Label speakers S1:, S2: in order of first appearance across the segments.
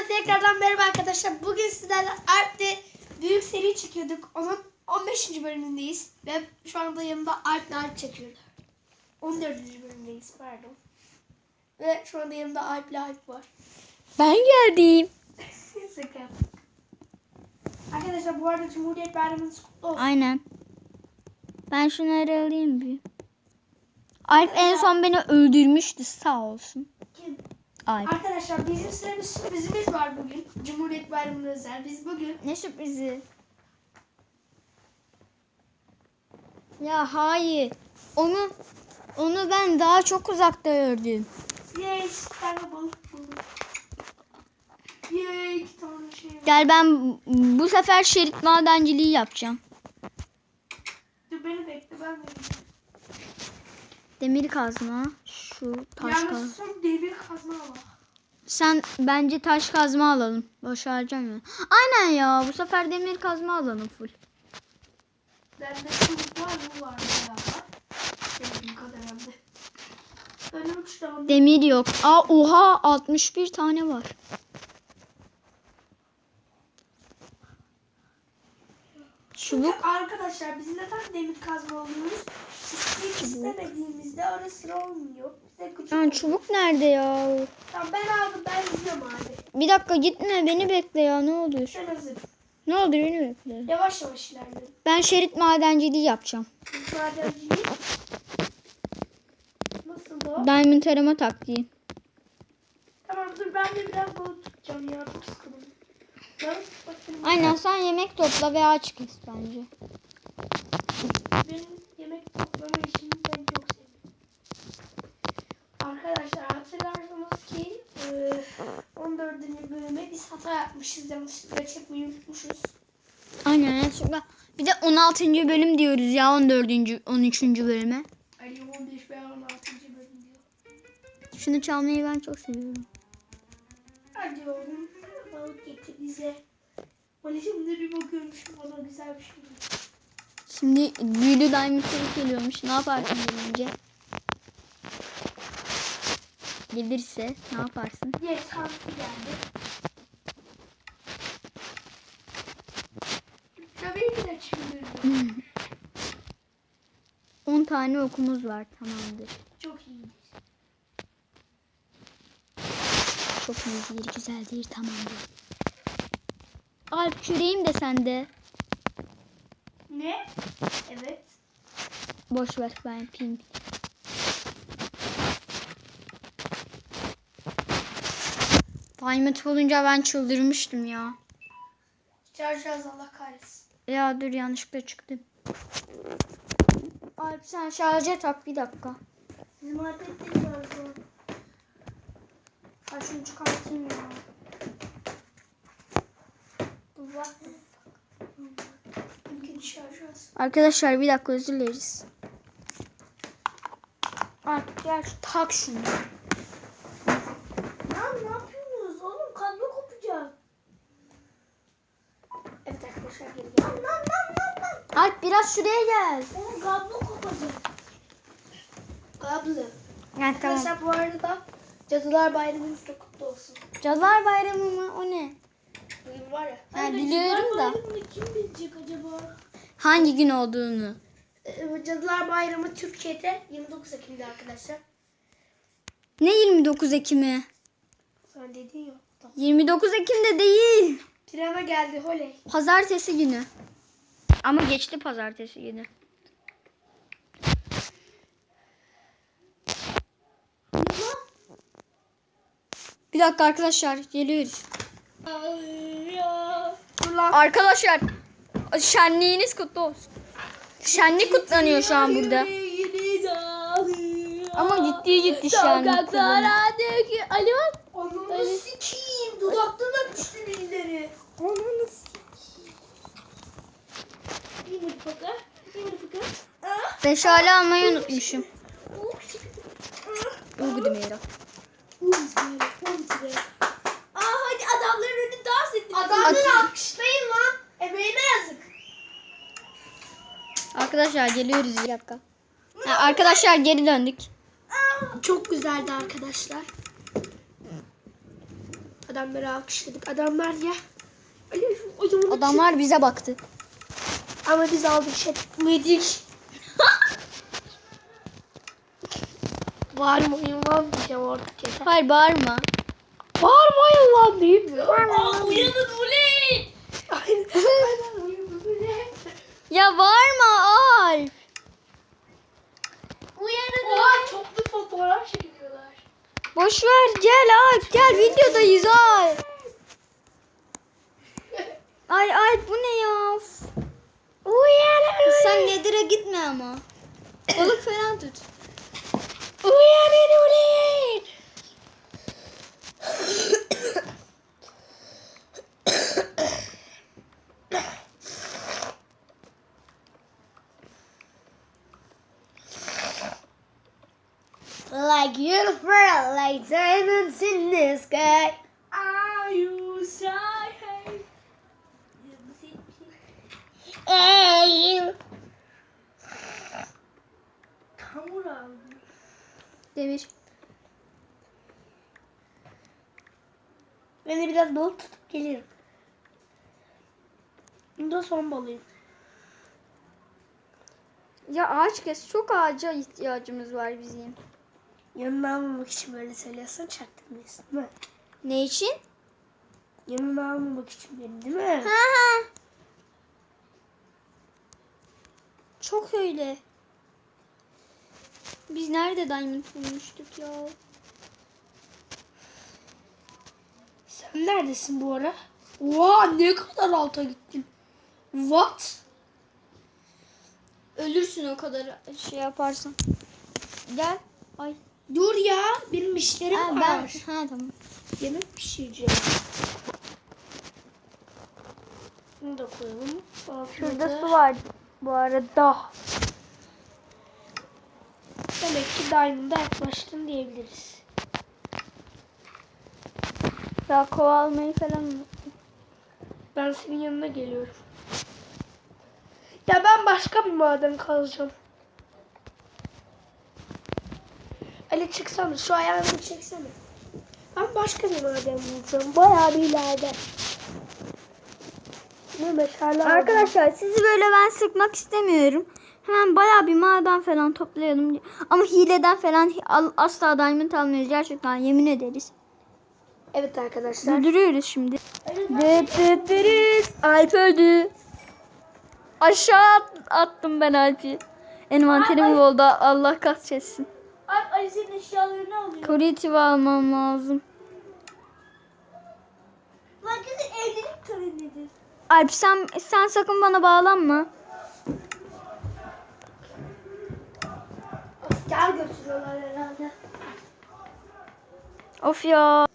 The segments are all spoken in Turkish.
S1: Hepinize tekrardan merhaba arkadaşlar. Bugün sizlerle Alp'te büyük seri çekiyorduk. Onun 15. bölümündeyiz. Ve şu anda yanımda Alp'le Alp çekiyorlar. 14. bölümündeyiz pardon. Ve şu anda yanımda Alp'le Alp var.
S2: Ben geldim.
S1: Şaka yaptık. Arkadaşlar bu arada Cumhuriyet Bayramınız kutlu olsun.
S2: Aynen. Ben şunları alayım bir. Alp en son beni öldürmüştü sağ olsun. Alp.
S1: Arkadaşlar bizim size bir sürprizimiz var bugün. Cumhuriyet Bayramı'na özel. Biz bugün
S2: Ne sürprizi? Ya hayır. Onu onu ben daha çok uzakta gördüm.
S1: Yay, iki tane balık bulduk. Yay, iki tane şey var.
S2: Gel ben bu sefer şerit madenciliği yapacağım.
S1: Dur beni bekle ben de.
S2: Demir kazma, şu taş kazma.
S1: Yalnız son demir kazma var.
S2: Sen bence taş kazma alalım. Boş harcamıyor. Aynen ya bu sefer demir kazma alalım full.
S1: Bende çubuk var bu var bayağı var. Benim kadar hem de. Ben üç tane.
S2: Demir yok. Aa oha 61 tane var. Çubuk.
S1: Arkadaşlar biz neden demir kazma alıyoruz? İsteyip istemediğimizde ara sıra olmuyor. Bize küçük
S2: çubuk nerede ya?
S1: Tamam ben aldım ben gidiyorum abi.
S2: Bir dakika gitme beni bekle ya ne olur.
S1: Ben hazırım.
S2: Ne olur beni bekle.
S1: Yavaş yavaş ilerledim.
S2: Ben şerit madenciliği yapacağım.
S1: Madenciliği. Nasıl o?
S2: Diamond arama taktiği.
S1: Tamam dur ben de biraz balık tutacağım ya. Çok sıkıldım. Balık.
S2: Aynen sen yemek topla ve aç kes bence.
S1: Benim yemek toplama işini ben çok seviyorum. Arkadaşlar hatırlarsınız ki e, 14. bölüme biz hata yapmışız. Yanlışlıkla çekmeyi unutmuşuz.
S2: Aynen yanlışlıkla. Bir de 16. bölüm diyoruz ya 14. 13. bölüme.
S1: Ali 15 veya 16. bölüm diyor.
S2: Şunu çalmayı ben çok seviyorum.
S1: Hadi oğlum balık getir bize. Bana şimdi bir bakıyorum şu bana güzel bir şey.
S2: Şimdi büyülü diamond geliyormuş. Ne yaparsın gelince? Gelirse ne yaparsın?
S1: Yes hamsi geldi. Tabii ki de çıldırdım.
S2: 10 tane okumuz var tamamdır.
S1: Çok iyidir.
S2: Çok iyidir, güzeldir, tamamdır. Alp küreğim de sende.
S1: Ne? Evet.
S2: Boş ver ben yapayım. Diamond olunca ben çıldırmıştım ya.
S1: Çarşaz Allah kahretsin.
S2: Ya dur yanlışlıkla çıktım. Alp sen şarja tak bir dakika.
S1: Bizim markette şarjı. Ay şunu çıkartayım ya. What
S2: Arkadaşlar bir dakika özür dileriz. Gel şu- tak şunu.
S1: Lan ne yapıyorsunuz oğlum? Kablo kopacak. Evet arkadaşlar geri gel. Lan lan lan lan.
S2: Alp biraz şuraya gel.
S1: Oğlum kablo kopacak. Kablo.
S2: Yani tamam.
S1: Arkadaşlar bu arada Cadılar Bayramınız da kutlu olsun.
S2: Cadılar Bayramı mı? O ne?
S1: Bugün var ya.
S2: Ha, biliyorum da.
S1: Kim bilecek acaba?
S2: Hangi gün olduğunu.
S1: Ee, Cadılar Bayramı Türkiye'de 29 Ekim'de arkadaşlar.
S2: Ne 29 Ekim'i?
S1: Sen dedin ya. Tamam.
S2: 29 Ekim'de değil.
S1: Trene geldi holey.
S2: Pazartesi günü. Ama geçti pazartesi günü. Bir dakika arkadaşlar geliyoruz. Arkadaşlar şenliğiniz kutlu olsun. Şenlik kutlanıyor şu an burada. Ama ciddi ciddi şenlik kutlanıyor.
S1: dökü. Ali bak. Ananı sikiyim. Dudaktan öpüştü birileri. Ananı sikiyim. İyi fıkı? İyi mi fıkı? Ah.
S2: Meşale almayı unutmuşum.
S1: Şık.
S2: Uygu Meyra.
S1: Aa hadi adamların önünde dans edin. Adamları alkışlayın lan. Emeğine yazık.
S2: Arkadaşlar geliyoruz bir dakika. Ha, arkadaşlar geri döndük.
S1: Çok güzeldi arkadaşlar. Adamları alkışladık. Adamlar ya.
S2: Adamlar bize baktı.
S1: Ama biz alkışladık. Bağırmayın lan diyeceğim artık yeter.
S2: Hayır bağırma.
S1: Bağırmayın lan değil mi?
S3: Aa, uyanın uley.
S1: Aynen. Aynen uyuyor böyle.
S2: Ya bağırma Alp.
S3: Uyanın
S1: Oha çoklu fotoğraf çekiyorlar.
S2: Boş ver gel Alp gel videodayız Alp. Ay Alp bu ne ya?
S1: Uyanın.
S2: Sen Nedir'e gitme ama. Balık falan tut.
S1: Uyanın
S2: Demir.
S1: Ben de biraz balık tutup gelirim. Bu da son balığım.
S2: Ya ağaç kes. Çok ağaca ihtiyacımız var bizim.
S1: Yanına almamak için böyle söylüyorsan çaktırmıyorsun değil mi?
S2: Ne için?
S1: Yanına almamak için beni değil mi?
S2: Ha ha. Çok öyle. Biz nerede diamond bulmuştuk ya?
S1: Sen neredesin bu ara? Oha ne kadar alta gittin. What?
S2: Ölürsün o kadar şey yaparsan. Gel. Ay.
S1: Dur ya benim işlerim
S2: Ha,
S1: var.
S2: ben. Ha tamam.
S1: Yemek pişireceğim. Bunu da koyalım.
S2: Şurada su var bu arada.
S1: Ki Diamond'a yaklaştın diyebiliriz.
S2: Ya kova almayı falan unuttum.
S1: Ben senin yanına geliyorum. Ya ben başka bir maden kazacağım. Ali çıksana şu ayağını çeksene. Ben başka bir maden bulacağım. Bayağı bir ileride. Ne meşale aldım.
S2: Arkadaşlar sizi böyle ben sıkmak istemiyorum. Hemen bayağı bir maden falan toplayalım. Ama hileden falan asla diamond almıyoruz gerçekten yemin ederiz.
S1: Evet arkadaşlar.
S2: Durduruyoruz şimdi. Dıt dıt dırıt. Alp öldü. Aşağı at- attım ben Alp'i. Envanterim oldu Allah kahretsin.
S3: Alp Ali senin eşyalarını alıyor.
S2: Creative almam lazım.
S3: Lan kızım evlilik törenidir.
S2: Alp sen, sen sakın bana bağlanma.
S1: Asker götürüyorlar herhalde.
S2: Of ya.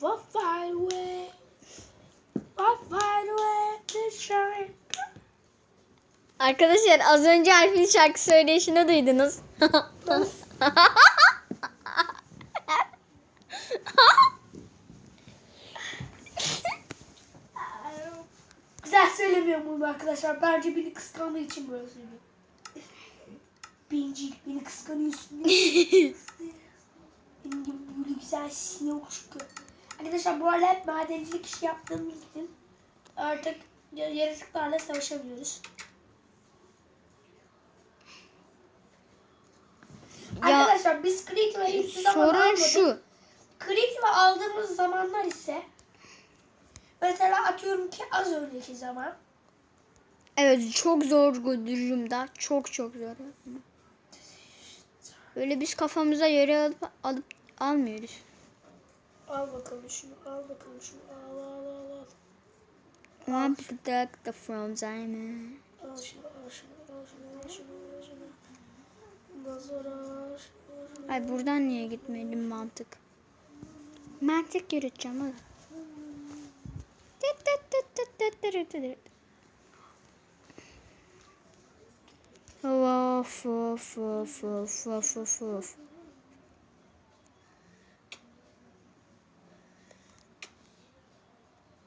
S1: What far away? What far away to shine?
S2: Arkadaşlar az önce Alp'in şarkı söyleyişini duydunuz.
S1: Güzel söylemiyor muyum arkadaşlar? Bence beni kıskandığı için böyle söylüyor. Bencil beni kıskanıyorsun. Benim gibi böyle güzelsin yok çünkü. Arkadaşlar bu arada hep madencilik işi yaptığımız için artık ya- yaratıklarla savaşamıyoruz.
S2: Ya,
S1: Arkadaşlar biz Creative'ı hiçbir zaman
S2: Sorun
S1: almadık.
S2: şu.
S1: Creative'ı aldığımız zamanlar ise mesela atıyorum ki az önceki zaman
S2: Evet çok zor durumda. Çok çok zor. Böyle biz kafamıza yere alıp, alıp almıyoruz.
S1: al bakalım şunu al bakalım şunu al al al al
S2: One protect the from diamond.
S1: al şunu al şunu al şunu al şunu al şunu al şunu.
S2: Ay buradan niye gitmedim mantık? Mantık yürüteceğim hadi. Of of of of of of of.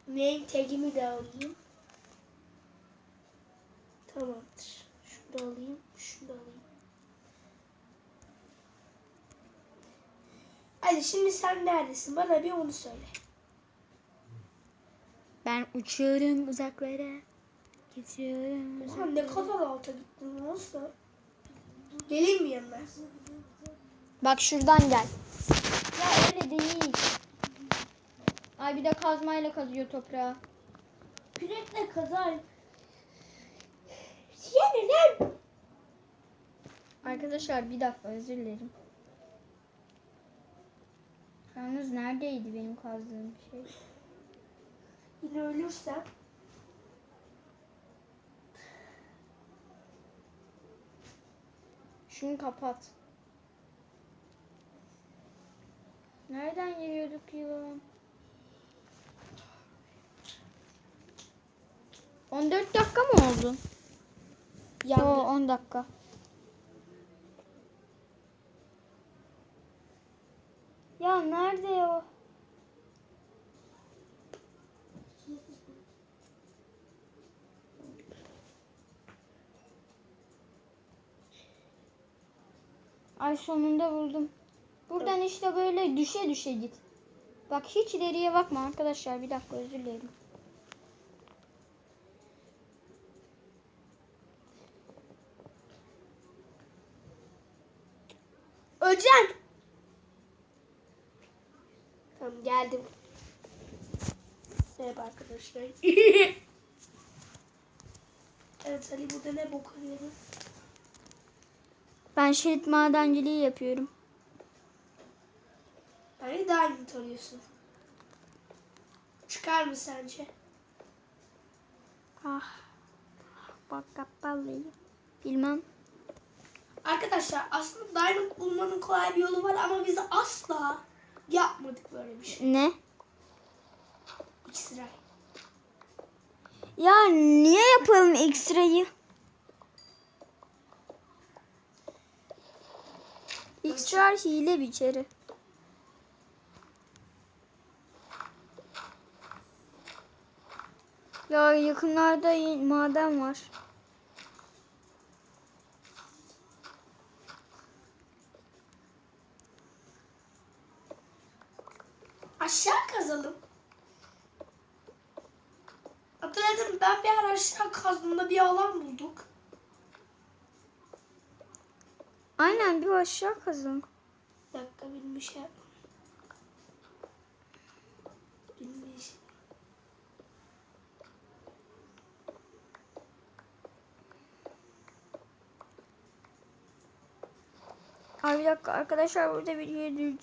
S1: Name tagimi de alayım. Tamamdır. Şunu da alayım, şunu da alayım. Hadi şimdi sen neredesin? Bana bir onu söyle.
S2: Ben uçuyorum uzaklara. Geçiyorum.
S1: Oha ne kadar alta gittin nasıl? Geleyim mi yanına?
S2: Bak şuradan gel. Ya öyle değil. Ay bir de kazmayla kazıyor toprağı.
S3: Kürekle kazar.
S1: Yani lan.
S2: Arkadaşlar bir dakika özür dilerim. Yalnız neredeydi benim kazdığım şey?
S1: Yine ölürsem.
S2: Şunu kapat. Nereden geliyorduk ya? 14 dakika mı oldu? Yo 10 dakika. Ya nerede o? Ay sonunda buldum. Buradan işte böyle düşe düşe git. Bak hiç ileriye bakma arkadaşlar. Bir dakika özür dilerim.
S1: Öleceksin. Tamam geldim. Merhaba arkadaşlar. evet Ali burada ne bok arıyorsun?
S2: Ben şerit madenciliği yapıyorum.
S1: Beni diamond arıyorsun. Çıkar mı sence?
S2: Ah. Bak kapalıyım. Bilmem.
S1: Arkadaşlar aslında diamond bulmanın kolay bir yolu var ama biz asla yapmadık böyle bir şey.
S2: Ne?
S1: X-ray.
S2: Ya niye yapalım X-ray'ı? X-ray hile bir kere. Ya yakınlarda maden var.
S1: Aşağı kazalım. Hatırladım ben bir ara aşağı kazdığımda bir alan bulduk.
S2: Aynen bir aşağı kazın.
S1: Bir dakika bir şey Benim bir şey.
S2: Ay bir dakika arkadaşlar burada bir